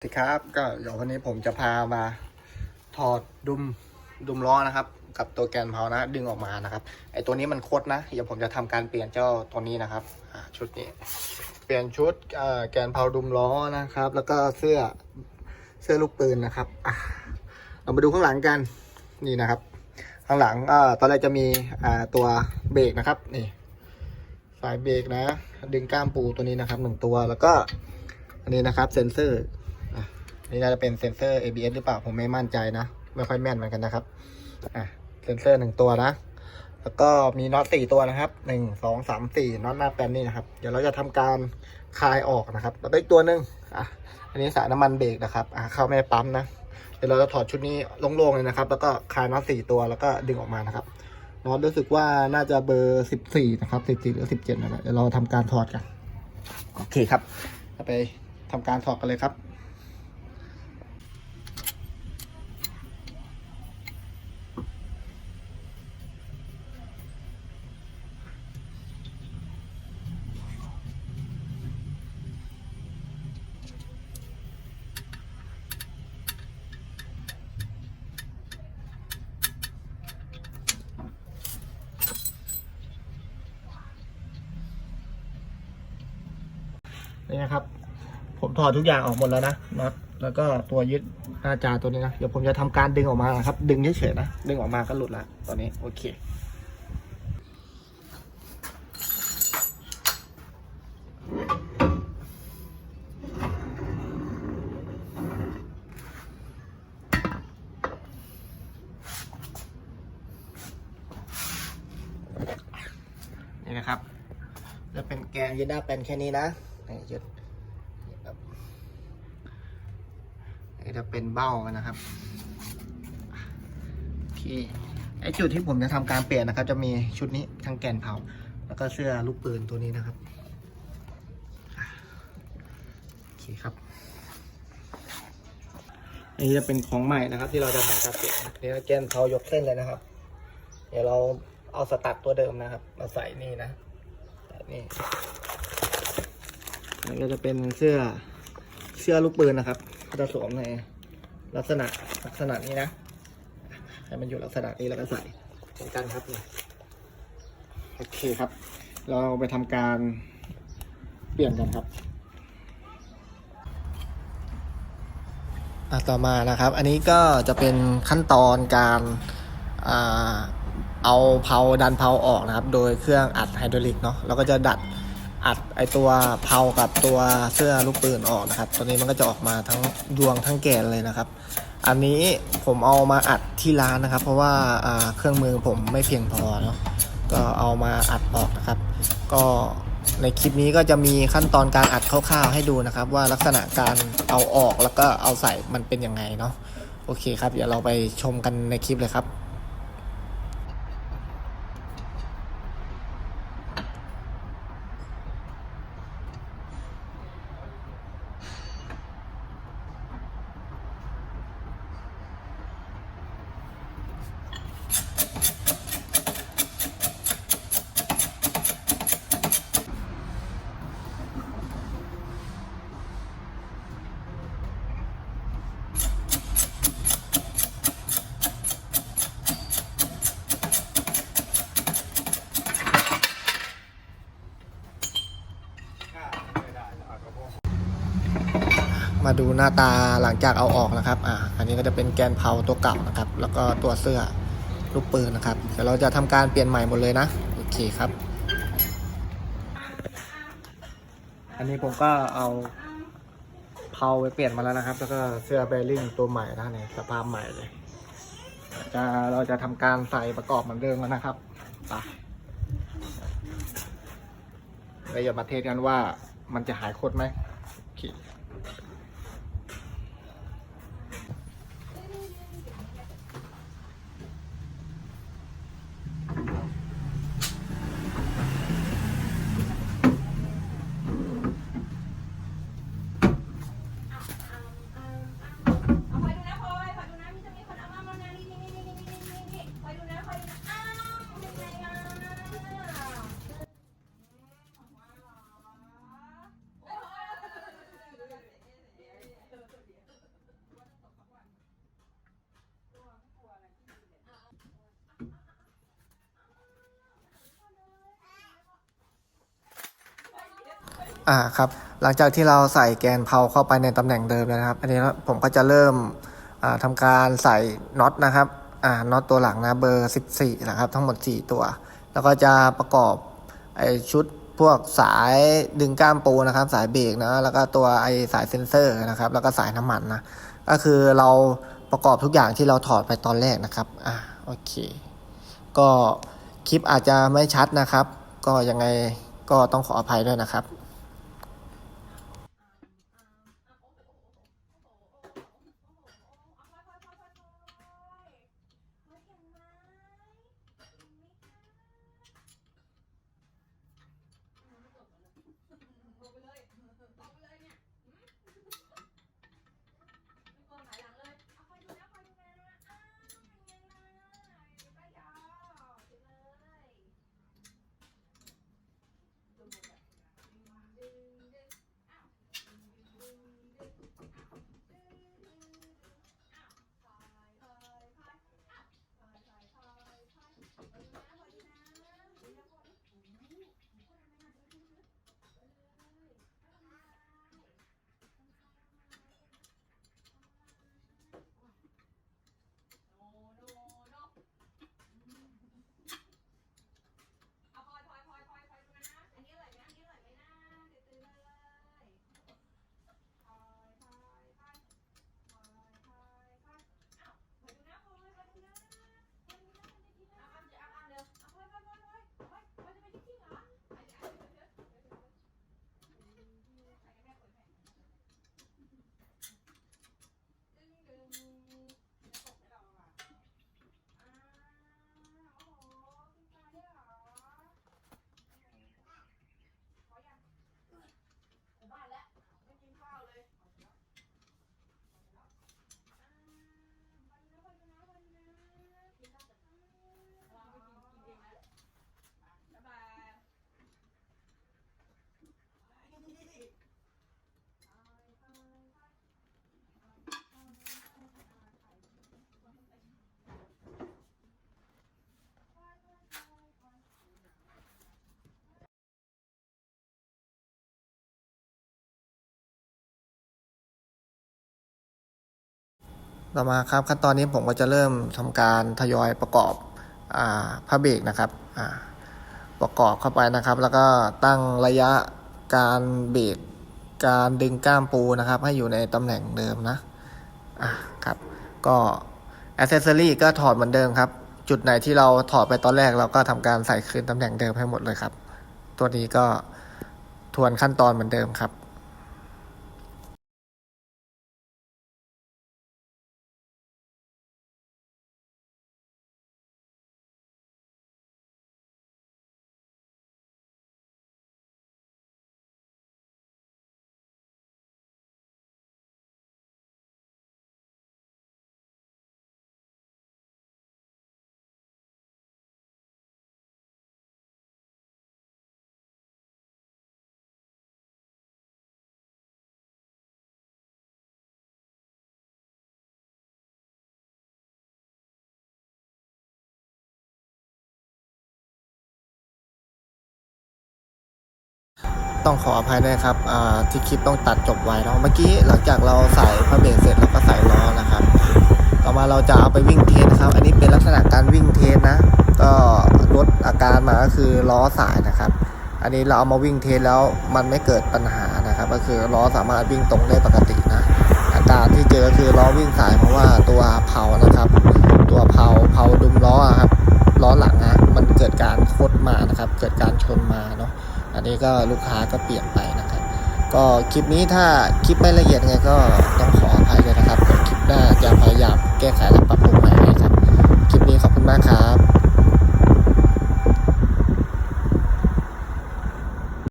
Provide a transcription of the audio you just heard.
สวัสดีครับก็เดี๋ยววันนี้ผมจะพามาถอดดุมดุมล้อนะครับ กับตัวแกนเพานะดึงออกมานะครับไอตัวนี้มันคดนะเดี๋ยวผมจะทำการเปลี่ยนเจ้าตัวนี้นะครับชุดนี้ เปลี่ยนชุดแกนเพาดุมล้อนะครับ แล้วก็เสื้อเสื้อลูกปืนนะครับเรามาดูข้างหลังกันนี่นะครับ ข้างหลังอตอนแรกจะมีตัวเบรกนะครับนี่สายเบรกนะ ดึงก้ามปูตัวนี้นะครับหนึ่งตัวแล้วก็อันนี้นะครับเซ็นเซอร์ นี่น่าจะเป็นเซ็นเซอร์ ABS หรือเปล่า ผมไม่มั่นใจนะ ไม่ค่อยแม่นเหมือนกันนะครับ อะ เซ็นเซอร์หนึ่งตัวนะ แล้วก็มีน็อตสี่ตัวนะครับหนึ่งสองสามสี่น็อตหน้าแปนนี่นะครับ เดี๋ยวเราจะทำการคลายออกนะครับ แล้วก็อีกตัวหนึ่งอะ อันนี้สายน้ำมันเบรกนะครับ อะเข้าแม่ปั๊มนะ เดี๋ยวเราจะถอดชุดนี้โล่งๆเลยนะครับ แล้วก็คลายน็อตสี่ตัว แล้วก็ดึงออกมานะครับ น็อตรู้สึกว่าน่าจะเบอร์สิบสี่นะครับสิบสี่หรือสิบเจ็ดนะครับเดี๋ยวเราทำการถอดกัน โอเคครับไปทำการถอดกันเลยครับ นี่นะครับ ผมถอดทุกอย่างออกหมดแล้วนะน็อตแล้วก็ตัวยึดหน้าจาตัวนี้นะ เดี๋ยวผมจะทำการดึงออกมานะครับ ดึงเฉยๆนะ ดึงออกมาก็หลุดละตอนนี้ โอเค นี่นะครับ จะเป็นแกนยึดหน้าเป็นแค่นี้นะ นี่ยึดนี่ครับนี่จะเป็นเบ้านะครับที่ไอจุดที่ผมจะทำการเปลี่ยนนะครับ จะมีชุดนี้ทั้งแกนเผา แล้วก็เสื้อลูกปืนตัวนี้นะครับโอเคครับอันนี้จะเป็นของใหม่นะครับ ที่เราจะทำการเปลี่ยนนี่แกนเผายกเส้นเลยนะครับ เดี๋ยวเราเอาสตัดตัวเดิมนะครับ มาใส่นี่นะแบบนี้ นี่ก็จะเป็นเสื้อเสื้อลูกปืนนะครับจะสวมในลักษณะลักษณะนี้นะ ให้มันอยู่ลักษณะนี้แล้วก็ใส่เหมือนกันครับเนี่ยโอเคครับ เราไปทำการเปลี่ยนกันครับต่อมานะครับ อันนี้ก็จะเป็นขั้นตอนการเอาเพาดันเพาออกนะครับ โดยเครื่องอัดไฮดรอลิกเนาะแล้วก็จะดัด อัดไอตัวเพากับตัวเสื้อลูกปืนออกนะครับ ตัวนี้มันก็จะออกมาทั้งดวงทั้งแกนเลยนะครับ อันนี้ผมเอามาอัดที่ร้านนะครับ เพราะว่าอ่าเครื่องมือผมไม่เพียงพอเนาะก็เอามาอัดออกนะครับ ก็ในคลิปนี้ก็จะมีขั้นตอนการอัดคร่าวๆให้ดูนะครับ ว่าลักษณะการเอาออกแล้วก็เอาใส่มันเป็นยังไงเนาะโอเคครับเดี๋ยวเราไปชมกันในคลิปเลยครับ มาดูหน้าตาหลังจากเอาออกนะครับ อ่า อันนี้ก็จะเป็นแกนเพาตัวเก่านะครับ แล้วก็ตัวเสื้อลูกปืนนะครับ เดี๋ยวเราจะทำการเปลี่ยนใหม่หมดเลยนะ โอเคครับ อันนี้ผมก็เอาเพาไปเปลี่ยนมาแล้วนะครับ แล้วก็เสื้อเบลลิงตัวใหม่นะเนี่ยสภาพใหม่เลย จะเราจะทำการใส่ประกอบเหมือนเดิมแล้วนะครับไปเราจะมาเทสกันว่ามันจะหายโคตรไหม อ่าครับ หลังจากที่เราใส่แกนเพาเข้าไปในตำแหน่งเดิมแล้วนะครับ อันนี้ผมก็จะเริ่มอ่าทำการใส่น็อตนะครับอ่าน็อตตัวหลังนะเบอร์ 14 นะครับ ทั้งหมด 4 ตัว แล้วก็จะประกอบไอชุดพวกสายดึงก้ามปูนะครับ สายเบรกนะแล้วก็ตัวไอสายเซ็นเซอร์นะครับ แล้วก็สายน้ำมันนะก็คือเราประกอบทุกอย่างที่เราถอดไปตอนแรกนะครับอ่าโอเค ก็คลิปอาจจะไม่ชัดนะครับ ก็ยังไงก็ต้องขออภัยด้วยนะครับ ต่อมาครับขั้นตอนนี้ผมก็จะเริ่มทำการทยอยประกอบอผ้าเบรกนะครับประกอบเข้าไปนะครับ แล้วก็ตั้งระยะการเบรกการดึงก้ามปูนะครับ ให้อยู่ในตำแหน่งเดิมนะอ่าครับ ก็อ c เซสซอรี่ก็ถอดเหมือนเดิมครับ จุดไหนที่เราถอดไปตอนแรกเราก็ทำการใส่คืนตำแหน่งเดิมให้หมดเลยครับ ตัวนี้ก็ทวนขั้นตอนเหมือนเดิมครับ ต้องขออภัยด้วยครับที่คลิปต้องตัดจบไว้เนาะเมื่อกี้หลังจากเราใส่ผ้าเบรกเสร็จเราก็ใส่ล้อนะครับ ต่อมาเราจะเอาไปวิ่งเทสนครับ อันนี้เป็นลักษณะการวิ่งเทสนะ ก็ลดอาการมาก็คือล้อสายนะครับ อันนี้เราเอามาวิ่งเทสแล้วมันไม่เกิดปัญหานะครับ ก็คือล้อสามารถวิ่งตรงได้ปกตินะ อาการที่เจอคือล้อวิ่งสายเพราะว่าตัวเผานะครับ ตัวเผาเผาดุมล้ออะครับล้อหลังนะมันเกิดการโคดมานะครับ เกิดการชนมาเนาะ อันนี้ก็ลูกค้าก็เปลี่ยนไปนะครับ ก็คลิปนี้ถ้าคลิปไม่ละเอียดไงก็ต้องขออภัยเลยนะครับคลิปหน้าจะพยายามแก้ไขและปรับปรุงใหม่ครับ คลิปนี้ขอบคุณมากครับ